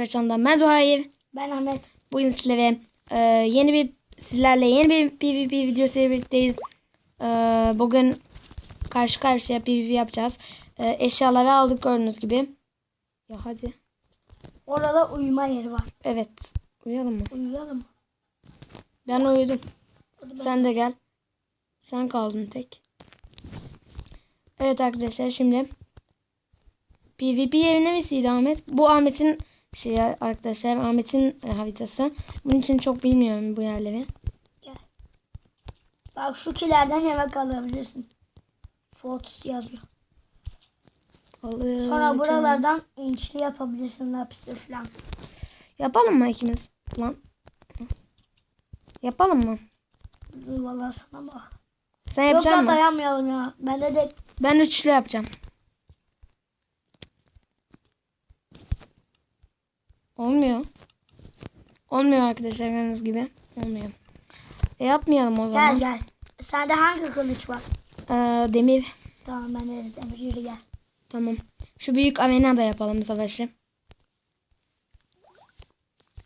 Perçan'dan ben Zuhayr. Ben Ahmet. Bugün sizlere e, yeni bir sizlerle yeni bir PvP videosuyla birlikteyiz. E, bugün karşı karşıya PvP yapacağız. E, eşyaları aldık gördüğünüz gibi. Ya hadi. Orada uyuma yeri var. Evet. Uyuyalım mı? Uyuyalım mı? Ben uyudum. Ben- Sen de gel. Sen kaldın tek. Evet arkadaşlar şimdi PvP yerine misiydi Ahmet? Bu Ahmet'in şey arkadaşlar Ahmet'in e, haritası. Bunun için çok bilmiyorum bu yerleri. Bak şu kilerden yemek alabilirsin. Fotos yazıyor. Alacağım. Sonra buralardan inçli yapabilirsin lapisli falan. Yapalım mı ikimiz? Lan. Yapalım mı? Dur Vallahi sana bak. Sen Yok yapacak lan mısın? dayanmayalım ya. Bende de Ben üçlü yapacağım. Olmuyor. Olmuyor arkadaşlar gördüğünüz gibi. Olmuyor. E yapmayalım o zaman. gel gel. Sende hangi kılıç var? Ee, demir. Tamam ben de demir yürü gel. Tamam. Şu büyük arena da yapalım savaşı.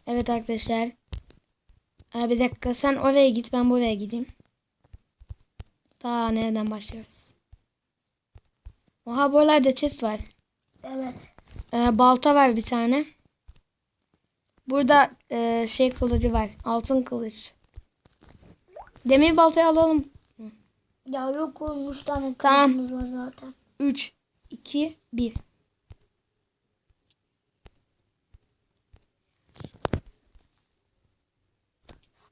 Evet arkadaşlar. Ee, bir dakika sen oraya git ben buraya gideyim. Ta nereden başlıyoruz? Oha buralarda chest var. Evet. Ee, balta var bir tane. Burada e, şey kılıcı var. Altın kılıç. Demir baltayı alalım. Ya yok oğlum 3 tane Tamam. kılıcımız var zaten. 3, 2, 1.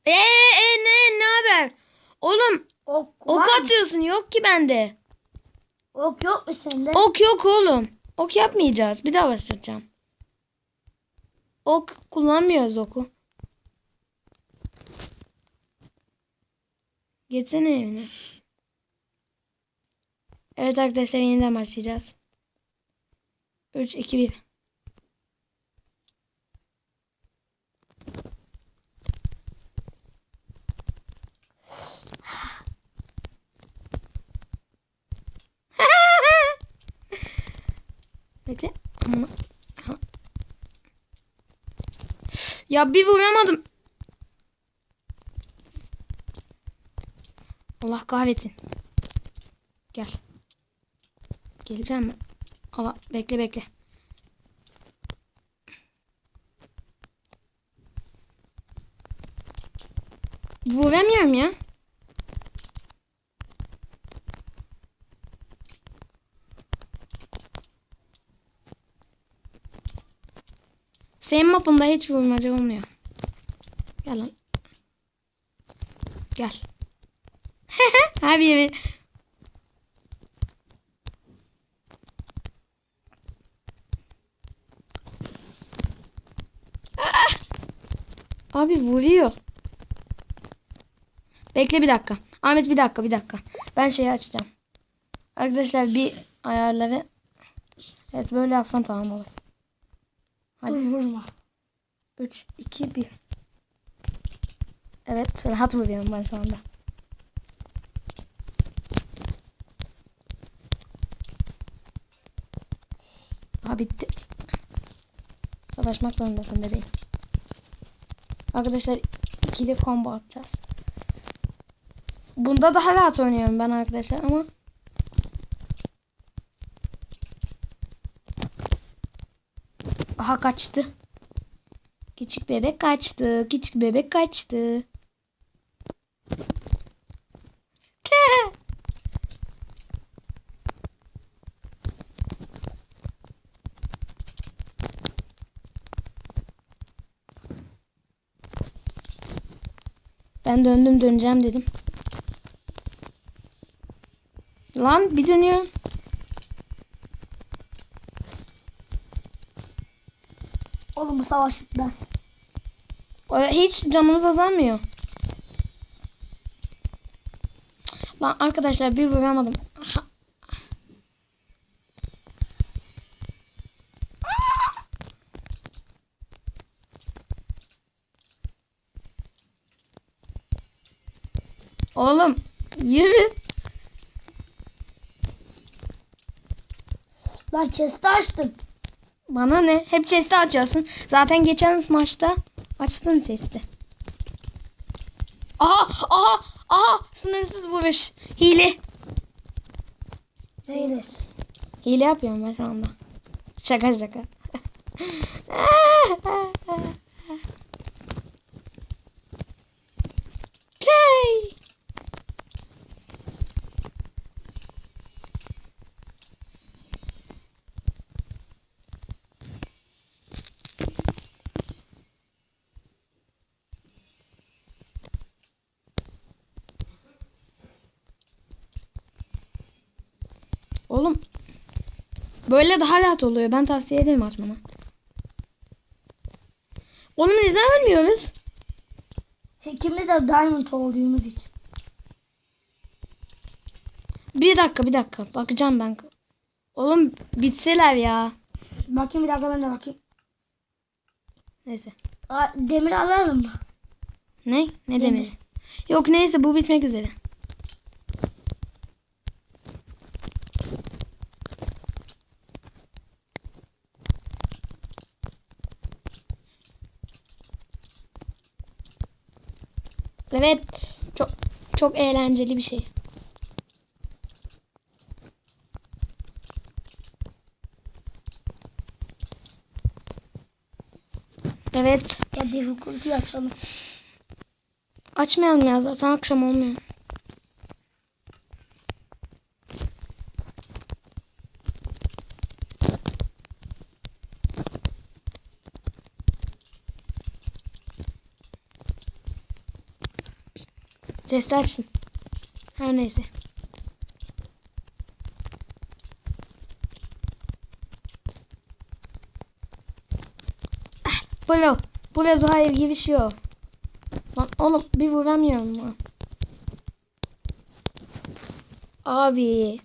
Eee e, ne ne haber? Oğlum Ok, ok var mı? atıyorsun yok ki bende. Ok yok mu sende? Ok yok oğlum. Ok yapmayacağız. Bir daha başlatacağım. Ok kullanmıyoruz oku. Geçsene evine. Evet arkadaşlar yeniden başlayacağız. 3, 2, 1. Bekle. Ama- Ha. Ya bir vuramadım. Allah kahretsin. Gel. Geleceğim mi? Allah bekle bekle. Vuramıyorum ya. Senin mapında hiç vurmaca olmuyor. Gel lan. Gel. Abi evet. Ah! Abi vuruyor. Bekle bir dakika. Ahmet bir dakika bir dakika. Ben şeyi açacağım. Arkadaşlar bir ayarları. Evet böyle yapsam tamam olur. Dur vurma. 3, 2, 1. Evet rahat vuruyorum ben şu anda. Daha bitti. Savaşmak zorundasın bebeğim. Arkadaşlar ikili combo atacağız. Bunda daha rahat oynuyorum ben arkadaşlar ama Aha kaçtı. Küçük bebek kaçtı. Küçük bebek kaçtı. Ben döndüm döneceğim dedim. Lan bir dönüyor. Oğlum bu savaş bitmez. Hiç canımız azalmıyor. Lan arkadaşlar bir vuramadım. Oğlum yürü. Lan chest'i açtım. Bana ne? Hep chest'i açıyorsun. Zaten geçen maçta açtın chest'i. Aha aha aha sınırsız vuruş. Hile. Neyiniz? Hile yapıyorum ben şu anda. Şaka şaka. Play. Oğlum Böyle daha rahat oluyor. Ben tavsiye ederim açmana. Oğlum neden ölmüyoruz? İkimiz de diamond olduğumuz için. Bir dakika bir dakika. Bakacağım ben. Oğlum bitseler ya. Bakayım bir dakika ben de bakayım. Neyse. Aa, demir alalım mı? Ne? Ne demir? Yok neyse bu bitmek üzere. Evet. Çok çok eğlenceli bir şey. Evet. Bir hukuki açalım. Açmayalım ya zaten akşam olmuyor. Chest açsın. Her neyse. Ah, Bro. Buraya Zuha'ya girişiyor. Lan oğlum bir vuramıyorum lan. Abi.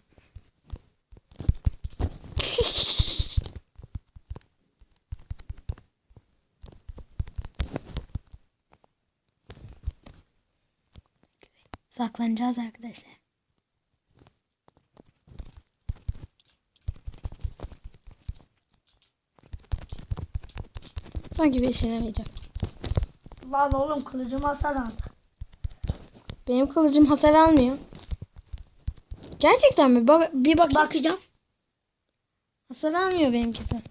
Saklanacağız arkadaşlar. Sanki bir işe yaramayacak. Vallahi oğlum kılıcım hasar aldı. Benim kılıcım hasar almıyor. Gerçekten mi? Bak, bir bakayım. Bakacağım. Hasar almıyor benimkisi.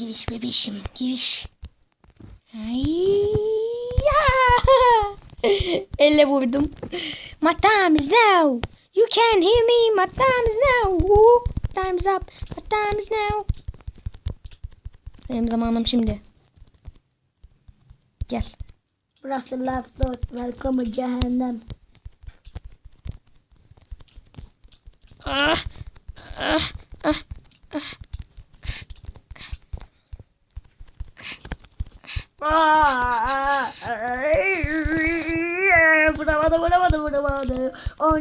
Giriş bebişim, giriş. Elle vurdum. My time is now. You can hear me. My time is now. Time's up. My time is now. Benim zamanım şimdi. Gel. Burası Left Dot. Welcome cehennem. Ah, ah.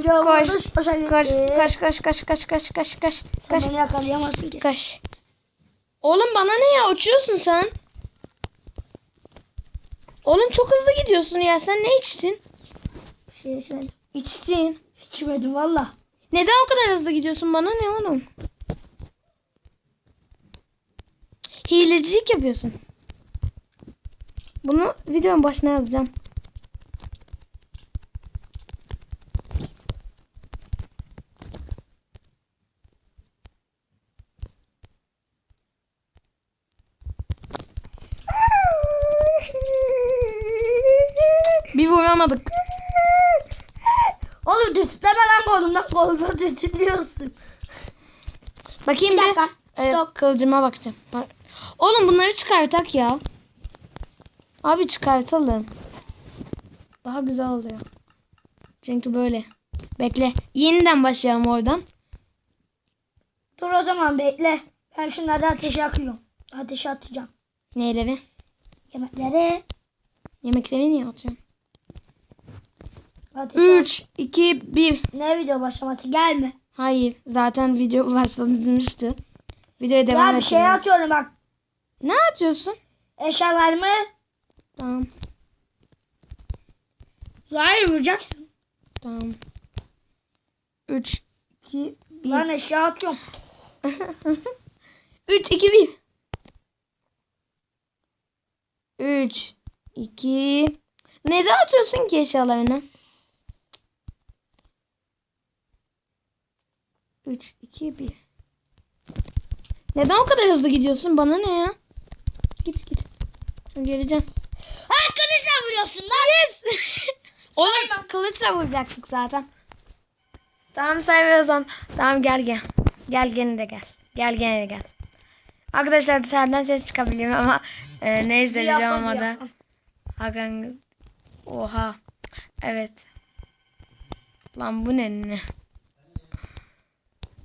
Onca Koş, vurmuş başa gitti. Kaç, kaç, kaç, kaç, kaç, kaç, kaç, Sen kaç, beni yakalayamazsın ki. kaç. Oğlum bana ne ya? Uçuyorsun sen. Oğlum çok hızlı gidiyorsun ya. Sen ne içtin? Bir şey söyle. İçtin. İçmedim valla. Neden o kadar hızlı gidiyorsun? Bana ne oğlum? Hilecilik yapıyorsun. Bunu videonun başına yazacağım. Bir vuramadık. Oğlum dütleme lan kolumdan kolumdan dütülüyorsun. Bakayım Bir dakika, Ee, stop. kılıcıma bakacağım. Bak- Oğlum bunları çıkartak ya. Abi çıkartalım. Daha güzel oluyor. Çünkü böyle. Bekle. Yeniden başlayalım oradan. Dur o zaman bekle. Ben şunları ateşe yakıyorum. Ateşe atacağım. Neyleri? Yemekleri Yemekleri niye atıyorsun? Ateşe at- 3, 2, 1. Ne video başlaması gelme. Hayır. Zaten video başlamıştı. Videoya devam ya bir şey edeceğiz. atıyorum bak. Ne atıyorsun? Eşyalarımı Tamam. Zahir vuracaksın. Tamam. 3 2 1 Lan eşya atıyorum. 3 2 1 3 2 Neden atıyorsun ki eşyalarını? 3 2 1 Neden o kadar hızlı gidiyorsun? Bana ne ya? Git git. Geleceğim. Ha kılıçla vuruyorsun lan. Oğlum kılıçla vuracaktık zaten. Tamam sayıyorsan. Tamam gel gel. Gel gene de gel. Gel gene de gel. Arkadaşlar dışarıdan ses çıkabiliyor ama e, ne izleyeceğim ama da. Hakan. Oha. Evet. Lan bu ne ne?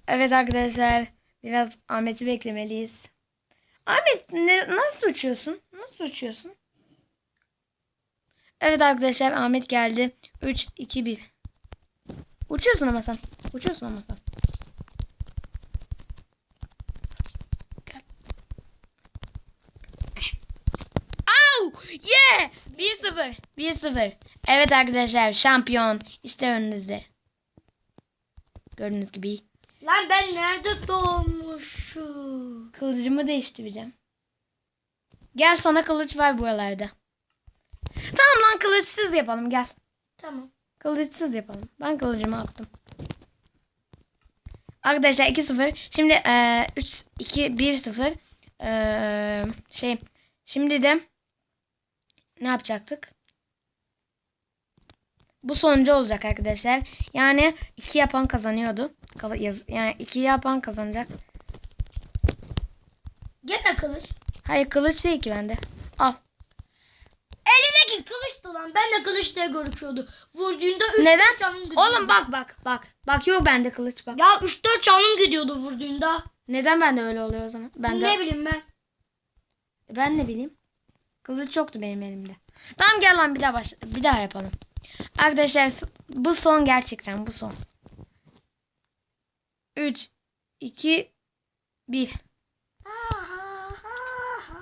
Evet arkadaşlar. Biraz Ahmet'i beklemeliyiz. Ahmet ne, nasıl uçuyorsun? Nasıl uçuyorsun? Evet arkadaşlar Ahmet geldi. 3, 2, 1. Uçuyorsun ama sen. Uçuyorsun ama sen. Au! Yeah! 1-0. 1-0. Evet arkadaşlar şampiyon. İşte önünüzde. Gördüğünüz gibi. Lan ben nerede doğmuşum? Kılıcımı değiştireceğim. Gel sana kılıç var buralarda. Tamam lan kılıçsız yapalım gel. Tamam. Kılıçsız yapalım. Ben kılıcımı attım. Arkadaşlar 2-0. Şimdi eee 3 2 1 0. Eee şey şimdi de ne yapacaktık? Bu sonuncu olacak arkadaşlar. Yani 2 yapan kazanıyordu. Yaz- Yani 2 yapan kazanacak. Gene kılıç. Hayır kılıç değil ki bende. Al. Elindeki kılıçtı lan. Ben de kılıç diye görüküyordu. Vurduğunda 3 Neden? canım gidiyordu. Oğlum bak bak bak. Bak yok bende kılıç bak. Ya 3-4 canım gidiyordu vurduğunda. Neden bende öyle oluyor o zaman? Ben de Ne bileyim ben. Ben ne bileyim. Kılıç yoktu benim elimde. Tamam gel lan bir daha baş bir daha yapalım. Arkadaşlar bu son gerçekten bu son. 3 2 1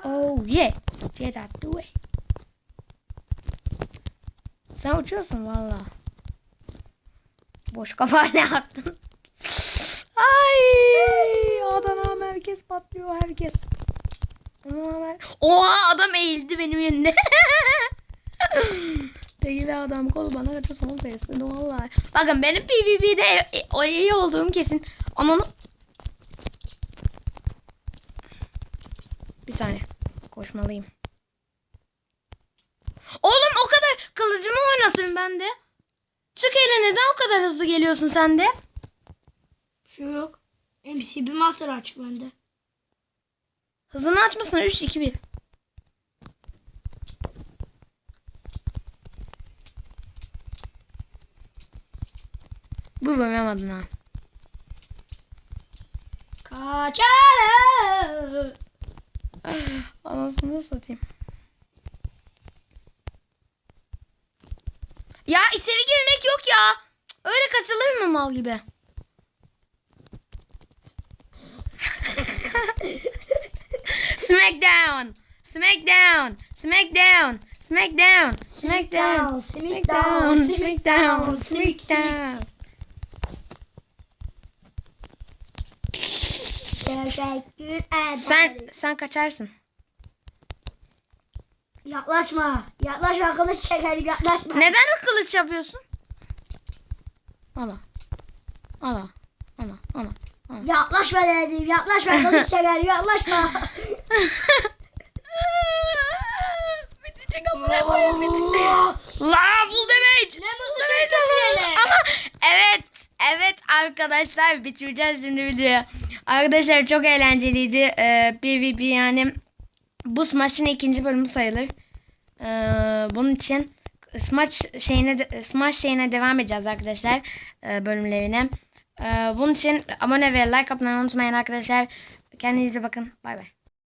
Oh yeah. Get out the way. Sen uçuyorsun valla. Boş kafayla attın. Ay Adana merkez patlıyor herkes. Oha adam eğildi benim yönüne. Değil adam kolu bana kaça son sayısı vallahi. Bakın benim PvP'de e- o iyi olduğum kesin. Ananı. Bir saniye. Koşmalıyım. Oğlum o kadar kılıcımı oynasın ben de. Çık hele neden o kadar hızlı geliyorsun sen de? Şu yok. MCB Master açık bende. Hızını açmasın 3 2 1. Bu vuramadın ha. Kaçarım. Anasını satayım. Ya içeri girmek yok ya. Öyle kaçılır mı mal gibi? Smackdown. Smackdown. Smackdown. Smackdown. Smackdown. Smackdown. Smackdown. Smackdown. Smackdown. Sen sen kaçarsın. Yaklaşma. Yaklaşma kılıç çeker yaklaşma. Neden kılıç yapıyorsun? Ana. Ana. Ana. Ana. Ana. Yaklaşma dedim. Yaklaşma kılıç çeker yaklaşma. bitecek amına koyayım bitecek. La full damage. Ne Full damage. Ama arkadaşlar bitireceğiz şimdi videoyu. Arkadaşlar çok eğlenceliydi. Ee, PvP yani bu Smash'ın ikinci bölümü sayılır. Ee, bunun için Smash şeyine Smash şeyine devam edeceğiz arkadaşlar e, bölümlerine. Ee, bunun için abone ve like atmayı unutmayın arkadaşlar. Kendinize bakın. Bay bay.